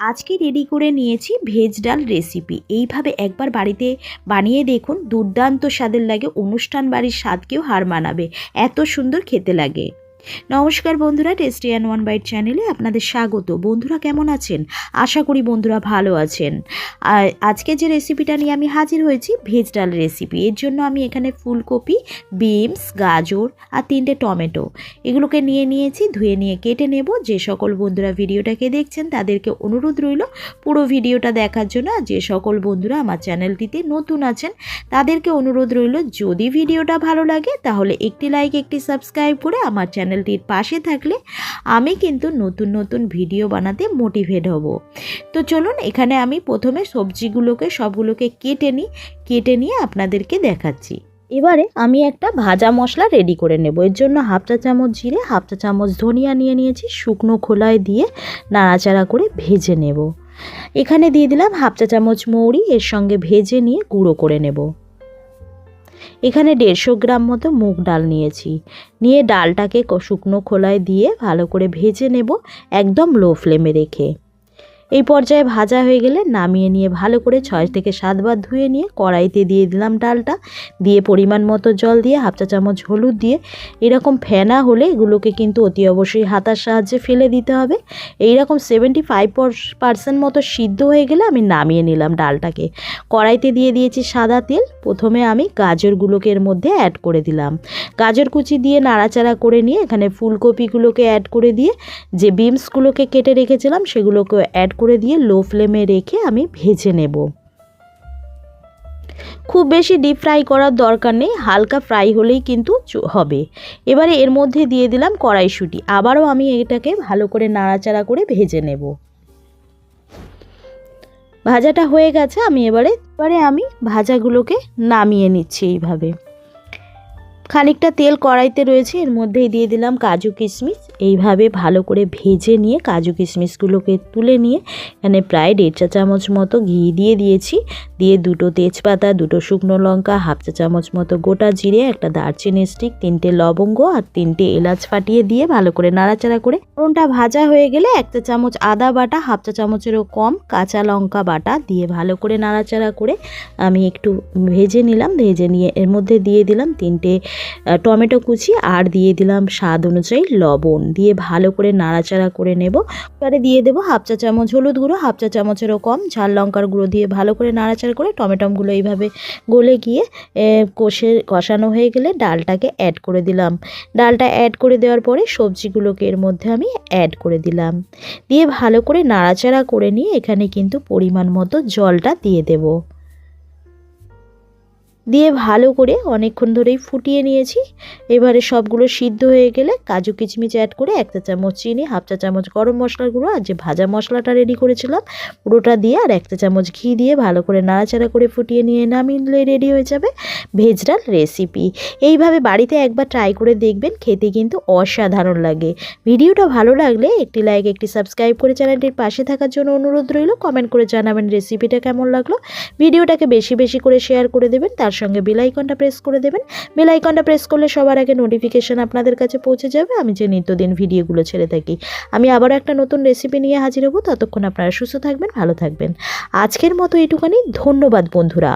আজকে রেডি করে নিয়েছি ভেজ ডাল রেসিপি এইভাবে একবার বাড়িতে বানিয়ে দেখুন, দুর্দান্ত স্বাদের লাগে, অনুষ্ঠান বাড়ির স্বাদকেও হার মানাবে, এত সুন্দর খেতে লাগে। নমস্কার বন্ধুরা টেস্টি অ্যান্ড ওয়ান বাইট চ্যানেলে আপনাদের স্বাগত। বন্ধুরা কেমন আছেন? আশা করি বন্ধুরা ভালো আছেন। আজকে যে রেসিপিটা নিয়ে আমি হাজির হয়েছি ভেজ ডাল রেসিপি এর জন্য আমি এখানে ফুলকপি বিনস গাজর আর তিনটে টমেটো। এগুলোকে নিয়ে নিয়েছি, ধুয়ে নিয়ে কেটে নেব। যে সকল বন্ধুরা ভিডিওটাকে দেখছেন, তাদেরকে অনুরোধ রইল পুরো ভিডিওটা দেখার জন্য। আর যে সকল বন্ধুরা আমার চ্যানেলটিতে নতুন আছেন, তাদেরকে অনুরোধ রইল, যদি ভিডিওটা ভালো লাগে, তাহলে একটি লাইক একটি সাবস্ক্রাইব করে আমার চ্যানেলটির পাশে থাকলে আমি কিন্তু নতুন নতুন ভিডিও বানাতে মোটিভেট হব। তো চলুন এখানে আমি প্রথমে সবজিগুলোকে, সবগুলোকে কেটে নিই, কেটে নিয়ে আপনাদেরকে দেখাচ্ছি। এবারে আমি একটা ভাজা মশলা রেডি করে নেব। এর জন্য হাফ চা চামচ জিরে, হাফ চা চামচ ধনিয়া নিয়ে নিয়েছি, শুকনো খোলায় দিয়ে নাড়াচাড়া করে ভেজে নেব। এখানে দিয়ে দিলাম হাফ চা চামচ মৌরি, এর সঙ্গে ভেজে নিয়ে গুঁড়ো করে নেব। এখানে দেড়শো গ্রাম মতো মুগ ডাল নিয়েছি। নিয়ে ডালটাকে শুকনো খোলায় দিয়ে ভালো করে ভেজে নেব একদম লো ফ্লেমে রেখে। এই পর্যায়ে ভাজা হয়ে গেলে নামিয়ে নিয়ে ভালো করে ছয় থেকে সাতবার ধুয়ে নিয়ে কড়াইতে দিয়ে দিলাম ডালটা। দিয়ে পরিমাণ মতো জল দিয়ে হাফ চা চামচ হলুদ দিয়ে এরকম ফেনা হলে এগুলোকে কিন্তু অতি অবশ্যই হাতার সাহায্যে ফেলে দিতে হবে। এইরকম সেভেন্টি ফাইভ পার্সেন্ট মতো সিদ্ধ হয়ে গেলে আমি নামিয়ে নিলাম ডালটাকে। কড়াইতে দিয়ে দিয়েছি সাদা তেল। প্রথমে আমি গাজরগুলোকে এর মধ্যে অ্যাড করে দিলাম। গাজর কুচি দিয়ে নাড়াচাড়া করে নিয়ে এখানে ফুলকপিগুলোকে অ্যাড করে দিয়ে যে বিমসগুলোকে কেটে রেখেছিলাম সেগুলোকে অ্যাড করে দিয়ে লো ফ্লেমে রেখে আমি ভেজে নেব। খুব বেশি ডিপ ফ্রাই করার দরকার নেই, হালকা ফ্রাই হলেই কিন্তু হবে। এবারে এর মধ্যে দিয়ে দিলাম কড়াইশুঁটি, আবারও আমি এটাকে ভালো করে নাড়াচাড়া করে ভেজে নেব। ভাজাটা হয়ে গেছে, আমি এবারে এবারে আমি ভাজাগুলোকে নামিয়ে নিচ্ছি এইভাবে। খানিকটা তেল কড়াইতে রয়েছে, এর মধ্যেই দিয়ে দিলাম কাজু কিশমিশ। এইভাবে ভালো করে ভেজে নিয়ে কাজু কিশমিশগুলোকে তুলে নিয়ে এখানে প্রায় দেড় চা চামচ মতো ঘি দিয়ে দিয়েছি। দিয়ে দুটো তেজপাতা, দুটো শুকনো লঙ্কা, হাফ চা চামচ মতো গোটা জিরে, একটা দারচিনি স্টিক তিনটে লবঙ্গ আর তিনটে এলাচ ফাটিয়ে দিয়ে ভালো করে নাড়াচাড়া করে ফোড়নটা ভাজা হয়ে গেলে এক চা চামচ আদা বাটা, হাফ চা চামচেরও কম কাঁচা লঙ্কা বাটা দিয়ে ভালো করে নাড়াচাড়া করে আমি একটু ভেজে নিলাম। ভেজে নিয়ে এর মধ্যে দিয়ে দিলাম তিনটে টমেটো কুচি আর দিয়ে দিলাম স্বাদ অনুযায়ী লবণ। দিয়ে ভালো করে নাড়াচাড়া করে নেব। এবারে দিয়ে দেবো হাফ চা চামচ হলুদ গুঁড়ো, হাফ চা চামচেরও কম। ঝাল লঙ্কার গুঁড়ো দিয়ে ভালো করে নাড়াচাড়া করে টমেটোগুলো এইভাবে গলে গিয়ে কষে, কষানো হয়ে গেলে ডালটাকে অ্যাড করে দিলাম। ডালটা অ্যাড করে দেওয়ার পরে সবজিগুলোকে এর মধ্যে আমি অ্যাড করে দিলাম। দিয়ে ভালো করে নাড়াচাড়া করে নিয়ে এখানে কিন্তু পরিমাণ মতো জলটা দিয়ে দেবো। দিয়ে ভালো করে অনেকক্ষণ ধরেই ফুটিয়ে নিয়েছি। এবারে সবগুলো সিদ্ধ হয়ে গেলে কাজু কিচমিচ অ্যাড করে এক চা চামচ চিনি, হাফ চা চামচ গরম মশলার গুঁড়ো আর যে ভাজা মশলাটা রেডি করেছিলাম, পুরোটা দিয়ে আর এক চা চামচ ঘি দিয়ে ভালো করে নাড়াচাড়া করে ফুটিয়ে নিয়ে নামিয়ে রেডি হয়ে যাবে ভেজ ডাল রেসিপি এইভাবে বাড়িতে একবার ট্রাই করে দেখবেন, খেতে কিন্তু অসাধারণ লাগে। ভিডিওটা ভালো লাগলে একটি লাইক একটি সাবস্ক্রাইব করে চ্যানেলটির পাশে থাকার জন্য অনুরোধ রইল। কমেন্ট করে জানাবেন রেসিপিটা কেমন লাগল। ভিডিওটাকে বেশি বেশি করে শেয়ার করে দেবেন, তার সঙ্গে বেল আইকনটা প্রেস করে দেবেন। বেল আইকনটা প্রেস করলে সবার আগে নোটিফিকেশান আপনাদের কাছে পৌঁছে যাবে। আমি যে নিত্যদিন ভিডিওগুলো ছেড়ে থাকি। আমি আবারও একটা নতুন রেসিপি নিয়ে হাজির হব। ততক্ষণ আপনারা সুস্থ থাকবেন, ভালো থাকবেন। আজকের মতো এটুখানি। ধন্যবাদ বন্ধুরা।